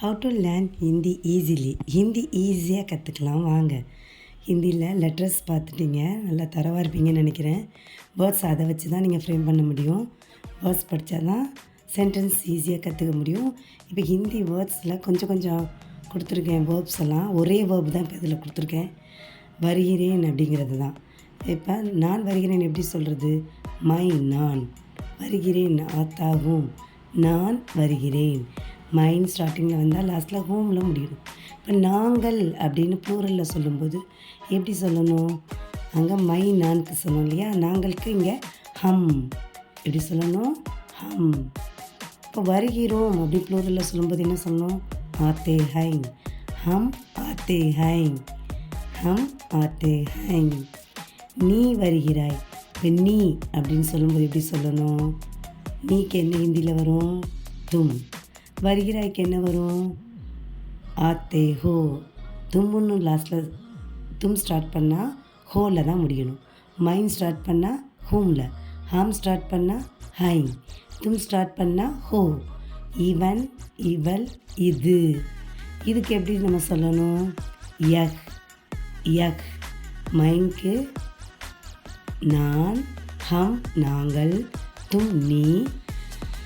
How to learn Hindi easily Hindi ஈஸியாக கற்றுக்கலாம் வாங்க. ஹிந்தியில் லெட்டர்ஸ் பார்த்துட்டீங்க. நல்லா தரவாக இருப்பீங்கன்னு நினைக்கிறேன். வேர்ட்ஸ் அதை வச்சு தான் நீங்கள் ஃப்ரேம் பண்ண முடியும். வேர்ட்ஸ் படித்தா தான் சென்டென்ஸ் ஈஸியாக கற்றுக்க முடியும். இப்போ ஹிந்தி வேர்ட்ஸில் கொஞ்சம் கொஞ்சம் கொடுத்துருக்கேன் வேர்ப்ஸ் எல்லாம். ஒரே வேர்ப் தான் இப்போ இதில் கொடுத்துருக்கேன். வருகிறேன் அப்படிங்கிறது தான். இப்போ நான் வருகிறேன் எப்படி சொல்கிறது மை நான். வருகிறேன் ஆத்தாகும் நான் வருகிறேன். மைண்ட் ஸ்டார்டிங்கில் வந்தால் லாஸ்ட்டில் ஹோமில் முடியணும். இப்போ நாங்கள் அப்படின்னு ப்ளூரலில் சொல்லும்போது எப்படி சொல்லணும்? அங்கே மை நான்க்கு சொல்லணும் இல்லையா? நாங்களுக்கு இங்கே ஹம் எப்படி சொல்லணும்? ஹம் இப்போ வருகிறோம் அப்படி ப்ளூரலில் சொல்லும்போது என்ன சொல்லணும்? ஆத்தே ஹைங் ஹம் ஆத்தே ஹைங் ஹம் ஆத்தே ஹைங் நீ வருகிறாய். இப்போ நீ அப்படின்னு சொல்லும்போது எப்படி சொல்லணும்? நீக்கு என்ன ஹிந்தியில் வரும்? தும். வருகிறாய்க்கு என்ன வரும்? ஆத்தே ஹோ. தும்முன்னு லாஸ்ட்டில் தும் ஸ்டார்ட் பண்ணால் ஹோவில் தான் முடியணும். மைன் ஸ்டார்ட் பண்ணால் ஹூமில். ஹாம் ஸ்டார்ட் பண்ணால் ஹைங் தும் ஸ்டார்ட் பண்ணால் ஹோ. இவன் இவள் இது. இதுக்கு எப்படி நம்ம சொல்லணும்? யக் யக் மைன்க்கு நான் ஹம் நாங்கள். தும் நீ.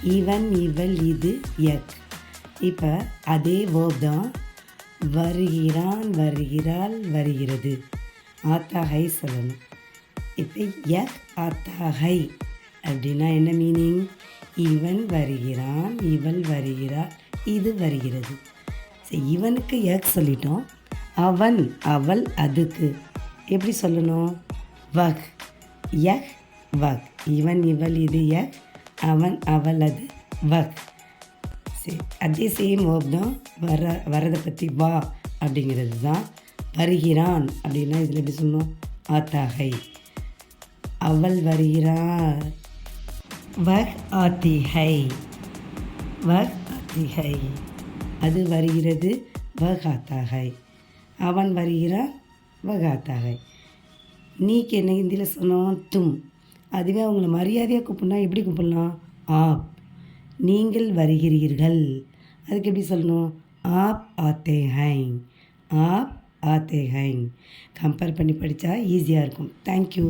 இவன் இவள் இது யக் இப்போ அதே வேர்ப் தான் வருகிறான் வருகிறாள் வருகிறது. ஆத்தா ஹை சொல்லணும். இப்போ யக் ஆத்தா ஹை அப்படின்னா என்ன மீனிங் இவன் வருகிறான் இவள் வருகிறாள் இது வருகிறது. சரி இவனுக்கு யக் சொல்லிட்டோம். அவன் அவள் அதுக்கு. எப்படி சொல்லணும்? வக் யக் வக் இவன் இவள் இது யக் அவன் அவள் அது வக் சரி. அதே சேம் வேர்ப் தான் வர வரதை பற்றி வா அப்படிங்கிறது தான். வருகிறான் அப்படின்னா இதில் எப்படி சொல்லணும்? ஆத்தாகை. அவள் வருகிறார். வக் ஆத்தி ஹை வக் ஆத்தி ஹை அது வருகிறது வகாத்தாகை அவன் வருகிறான் வகாத்தாகை நீக்கு என்ன ஹிந்தியில் சொன்னோம் தும். அதுவே அவங்கள மரியாதையாக கூப்பிட்னா எப்படி கூப்பிடலாம்? ஆப். நீங்கள் வருகிறீர்கள். அதுக்கு எப்படி சொல்லணும்? ஆப் ஆத்தே ஹைங். ஆப் ஆத்தே ஹைங். கம்பேர் பண்ணி படித்தா ஈஸியாக இருக்கும். தேங்க்யூ